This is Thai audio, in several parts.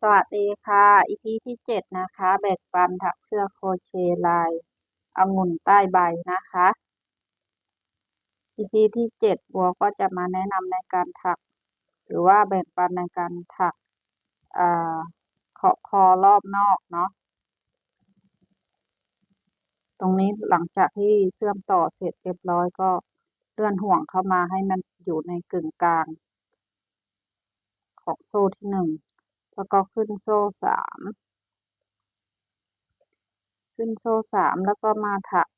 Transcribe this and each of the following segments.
สวัสดีค่ะ อีพีที่เจ็ดนะคะ แบกปันถักเสื้อโคเชต์ลายองุ่นใต้ใบนะคะ อีพีที่เจ็ดบัวก็จะมาแนะนำในการถัก หรือว่าแบ่งปันในการถักขอบคอรอบนอกเนาะ ตรงนี้หลังจากที่เชื่อมต่อเสร็จเรียบร้อยก็เลื่อนห่วงเข้ามาให้มันอยู่ในกึ่งกลาง ของโซ่ที่หนึ่ง แล้วก็ขึ้นโซ่สามขึ้นโซ่สามแล้วก็มาถัก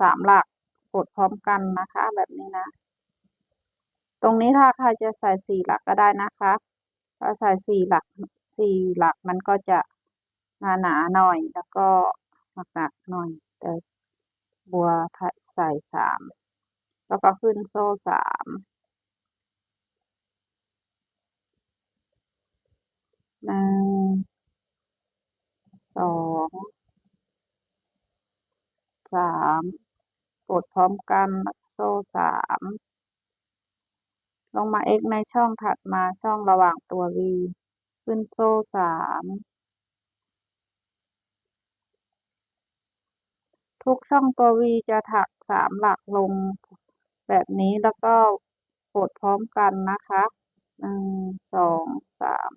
สามหลักกดพร้อมกันนะคะแบบนี้นะ ตรงนี้ถ้าใครจะใส่สี่หลักก็ได้นะคะถ้าใส่สี่หลักสี่หลักมันก็จะหนาหนาหน่อยแล้วก็หนักหนักหน่อยแต่บัวใส่สาม แล้วก็ขึ้นโซ่สามหนึ่งสองสามกดพร้อมกันโซ่สามลงมา x ในช่องถัดมาช่องระหว่างตัว v ขึ้นโซ่สามทุกช่องตัว v จะถักสามหลักลง แบบนี้แล้วก็กดพร้อมกันนะคะหนึ่งสองสาม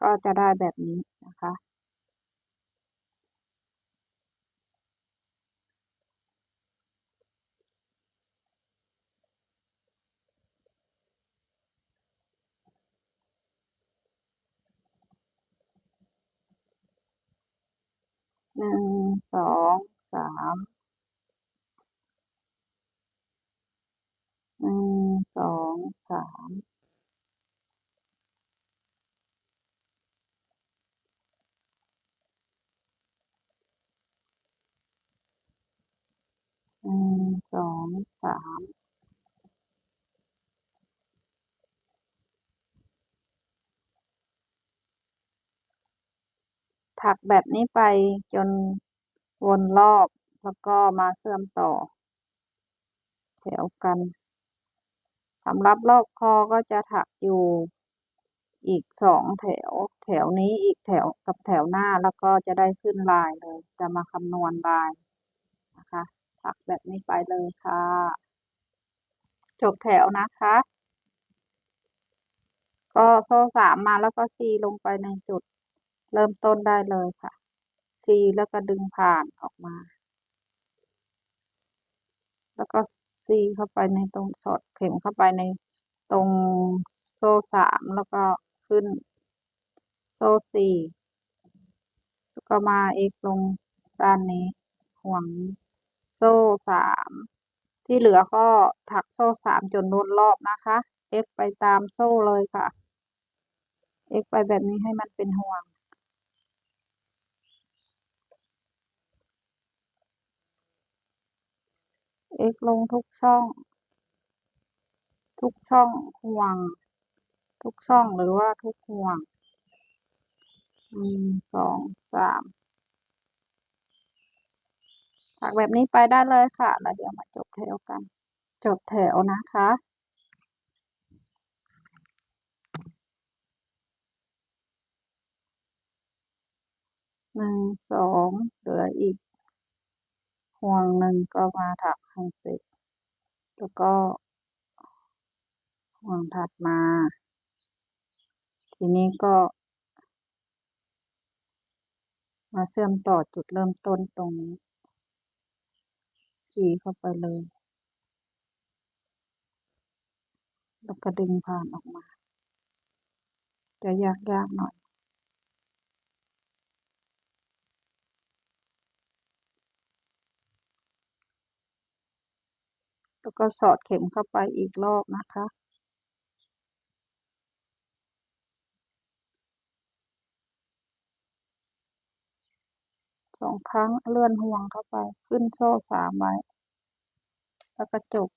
ก็จะได้แบบนี้นะคะ Um, ถักแบบนี้ไปจนวนรอบแล้วก็มาเชื่อมต่อ แถวกันสำหรับรอบคอก็จะถักอยู่อีกสองแถว แถวนี้อีกแถวกับแถวหน้าแล้วก็จะได้ขึ้นลายเลย จะมาคำนวณลายนะคะ ถักแบบนี้ไปเลยค่ะ จบแถวนะคะ ก็โซ่สามมาแล้วก็ซีลงไปในจุด เริ่มต้นได้เลยค่ะ C แล้วก็ดึงผ่านออกมา แล้วก็ C เข้าไปในตรงสอดเข็มเข้าไปในตรงโซ่สามแล้วก็ขึ้น โซ่สี่แล้วก็มา X ลงด้านนี้ห่วงโซ่สามที่เหลือก็ถักโซ่สามจนวนรอบนะคะ X ไปตามโซ่เลยค่ะ X ไปแบบนี้ให้มันเป็นห่วง x ลงทุกช่อง ทุกช่องห่วง ทุกช่องหรือว่าทุกห่วงหนึ่งสองสามถักแบบนี้ไปได้เลยค่ะ แล้วเดี๋ยวมาจบแถวกัน จบแถวนะคะหนึ่งสองเหลืออีกห่วงหนึ่งก็มาถัก ให้เสร็จแล้วก็ ห่วงถัดมา ทีนี้ก็ มาเชื่อมต่อจุดเริ่มต้นตรงนี้สีเข้าไปเลย แล้วก็ดึงผ่านออกมา จะยากๆหน่อย แล้วก็สอดเข็มเข้าไปอีกรอบนะคะ สองครั้งเลื่อนห่วงเข้าไปขึ้นโซ่สามไว้ แล้วก็จบ